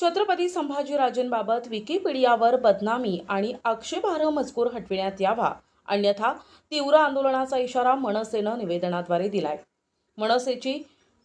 छत्रपती संभाजीराजेंबाबत विकिपीडियावर बदनामी आणि आक्षेपार्ह मजकूर हटविण्यात यावा अन्यथा तीव्र आंदोलनाचा इशारा मनसेनं निवेदनाद्वारे दिलाय. मनसेची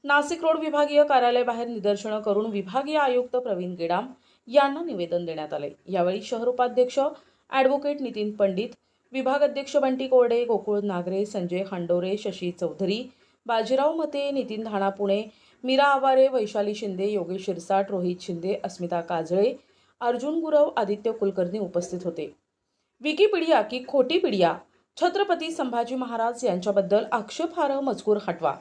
नाशिक रोड विभागीय कार्यालयाबाहेर निदर्शनं करून विभागीय आयुक्त प्रवीण गेडाम यांना निवेदन देण्यात आले यावेळी शहर उपाध्यक्ष ॲडव्होकेट नितीन पंडित विभागाध्यक्ष बंटी कोरडे गोकुळ नागरे संजय खांडोरे शशी चौधरी बाजीराव मते नितीन धाणा पुणे मीरा आवारे वैशाली शिंदे योगेश शिरसाट रोहित शिंदे अस्मिता काजळे अर्जुन गुरव आदित्य कुलकर्णी उपस्थित होते. विकिपीडिया की खोटी पिडिया छत्रपती संभाजी महाराज यांच्याबद्दल आक्षेपार्ह मजकूर हटवा.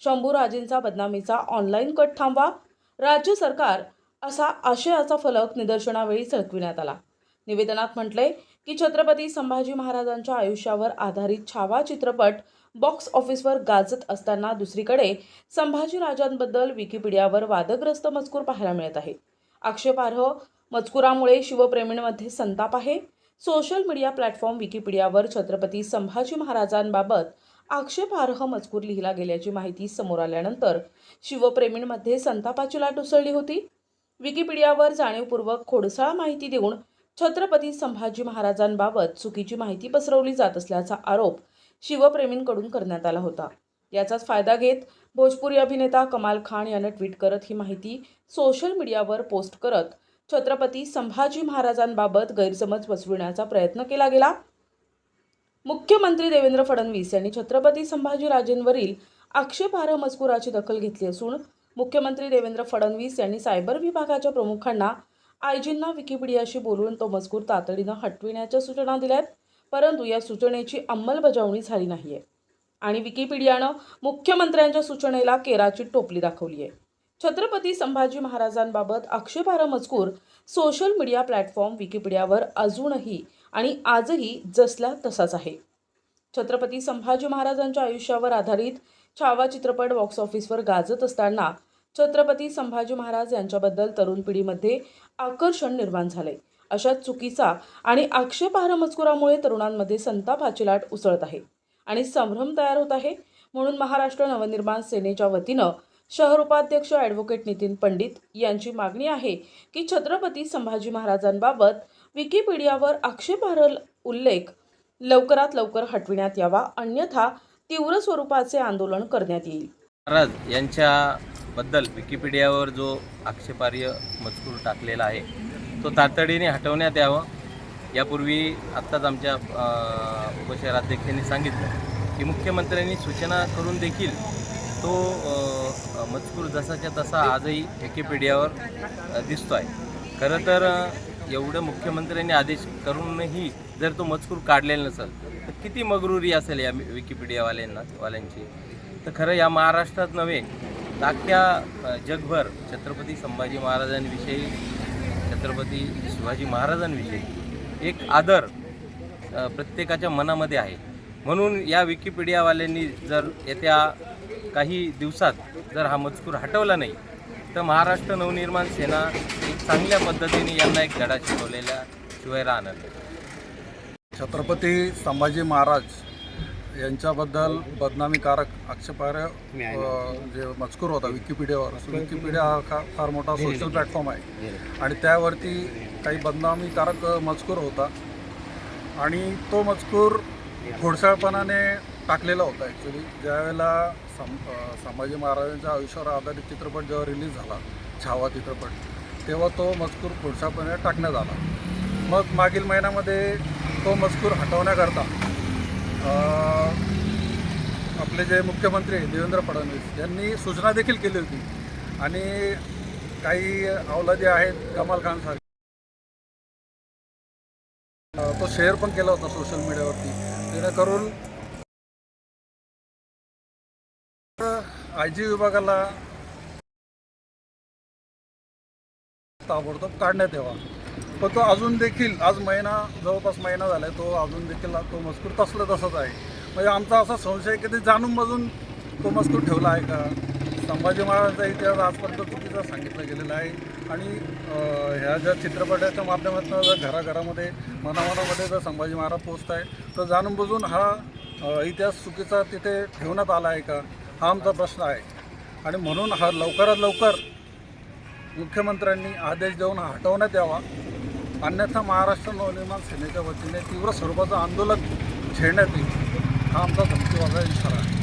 शंभूराजेंचा बदनामीचा ऑनलाईन कट थांबवा. राज्य सरकार असा आशयाचा फलक निदर्शनावेळी चळकविण्यात आला. निवेदनात म्हटलंय की छत्रपती संभाजी महाराजांच्या आयुष्यावर आधारित छावा चित्रपट बॉक्स ऑफिसवर गाजत असताना दुसरीकडे संभाजीराजांबद्दल विकिपीडियावर वादग्रस्त मजकूर पाहायला मिळत आहे. आक्षेपार्ह मजकुरामुळे शिवप्रेमींमध्ये संताप आहे. सोशल मीडिया प्लॅटफॉर्म विकिपीडियावर छत्रपती संभाजी महाराजांबाबत आक्षेपार्ह मजकूर लिहिला गेल्याची माहिती समोर आल्यानंतर शिवप्रेमींमध्ये संतापाची लाट उसळली होती. विकिपीडियावर जाणीवपूर्वक खोडसाळ माहिती देऊन छत्रपती संभाजी महाराजांबाबत चुकीची माहिती पसरवली जात असल्याचा आरोप शिवप्रेमींकडून करण्यात आला होता. याचाच फायदा घेत भोजपुरी अभिनेता कमाल खान यानं ट्विट करत ही माहिती सोशल मीडियावर पोस्ट करत छत्रपती संभाजी महाराजांबाबत गैरसमज पसविण्याचा प्रयत्न केला गेला. मुख्यमंत्री देवेंद्र फडणवीस यांनी छत्रपती संभाजीराजेंवरील आक्षेपार्ह मजकुराची दखल घेतली असून मुख्यमंत्री देवेंद्र फडणवीस यांनी सायबर विभागाच्या प्रमुखांना आयजींना विकिपीडियाशी बोलून तो मजकूर तातडीनं हटविण्याच्या सूचना दिल्यात. परंतु या सूचनेची अंमलबजावणी झाली नाही आहे आणि विकिपीडियानं मुख्यमंत्र्यांच्या सूचनेला केराची टोपली दाखवली आहे छत्रपती संभाजी महाराजांबाबत आक्षेपार्ह मजकूर सोशल मीडिया प्लॅटफॉर्म विकिपीडियावर अजूनही आणि आजही जसला तसाच आहे. छत्रपती संभाजी महाराजांच्या आयुष्यावर आधारित छावा चित्रपट बॉक्स ऑफिसवर गाजत असताना छत्रपती संभाजी महाराज यांच्याबद्दल तरुण पिढीमध्ये आकर्षण निर्माण झाले अशा चुकीचा आणि आक्षेपार्ह मजकुरामुळे तरुणांमध्ये संतापाची लाट उसळत आहे आणि संभ्रम तयार होत आहे म्हणून महाराष्ट्र नवनिर्माण सेनेच्या वतीनं शहर उपाध्यक्ष ॲडव्होकेट नितीन पंडित यांची मागणी आहे की छत्रपती संभाजी महाराजांबाबत विकिपीडियावर आक्षेपार्ह उल्लेख लवकरात लवकर हटविण्यात यावा अन्यथा तीव्र स्वरूपाचे आंदोलन करण्यात येईल. महाराज यांच्याबद्दल विकिपीडियावर जो आक्षेपार्ह मजकूर टाकलेला आहे तो तातडीने हटवण्यात यावं. यापूर्वी आत्ताच आमच्या उपशहराध्यक्षांनी सांगितलं की मुख्यमंत्र्यांनी सूचना करून देखील तो मजकूर जसाच्या तसा आजही विकिपीडियावर दिसतो आहे खरं तर एवढं मुख्यमंत्र्यांनी आदेश करूनही जर तो मजकूर काढलेला नसेल तर किती मगरुरी असेल या विकिपीडियावाल्यांना वाल्यांची? तर खरं या महाराष्ट्रात नव्हे तर अख्ख्या जगभर छत्रपती संभाजी महाराजांविषयी छत्रपती शिवाजी महाराजांविषयी एक आदर प्रत्येकाच्या मनामध्ये आहे. म्हणून या विकिपीडियावाल्यांनी जर येत्या काही दिवसात जर हा मजकूर हटवला नाही तर महाराष्ट्र नवनिर्माण सेना एक चांगल्या पद्धतीने यांना एक धडा शिकवलेल्या शिवाय राहणार छत्रपती संभाजी महाराज यांच्याबद्दल बदनामीकारक आक्षेपार्ह जे मजकूर होता विकिपीडियावर. विकिपीडिया. हा खा- फार मोठा सोशल प्लॅटफॉर्म आहे. आणि त्यावरती काही बदनामीकारक मजकूर होता. आणि तो मजकूर घोडसाळपणाने टाकलेला होता ॲक्च्युली ज्यावेळेला सं संभाजी महाराजांच्या आयुष्यावर आधारित चित्रपट जेव्हा रिलीज झाला छावा चित्रपट तेव्हा तो मजकूर घोडसाळपणे टाकण्यात आला. मग मागील महिन्यामध्ये तो मजकूर हटवण्याकरता आपले जे मुख्यमंत्री देवेंद्र फडणवीस यांनी सूचना देखील केली होती. आणि काही अवलादी आहेत कमाल खान साहेब तो शेअर पण केला होता सोशल मीडियावरती जेणेकरून आय जी विभागाला ताबडतोब काढण्यात यावा. पण तो अजून देखील आज महिना जवळपास महिना झाला आहे तो अजून देखील तो मजकूर तसला तसंच आहे. म्हणजे आमचा असा संशय आहे की ते जाणून बजून तो मजकूर ठेवला आहे का? संभाजी महाराजांचा इतिहास आजपर्यंत चुकीचा सांगितला गेलेला आहे. आणि ह्या ज्या चित्रपटाच्या माध्यमातून जर घराघरामध्ये मनामनामध्ये जर संभाजी महाराज पोचत आहे तर जाणून बुजून हा इतिहास चुकीचा तिथे ठेवण्यात आला आहे का? हा आमचा प्रश्न आहे. आणि म्हणून हा लवकरात लवकर मुख्यमंत्र्यांनी आदेश देऊन हटवण्यात यावा. अन्यथा महाराष्ट्र नवनिर्माण सेनेच्या वतीने तीव्र स्वरूपाचं आंदोलन छेडण्यात येईल. हा आमचा धमकीवाजा इशारा आहे.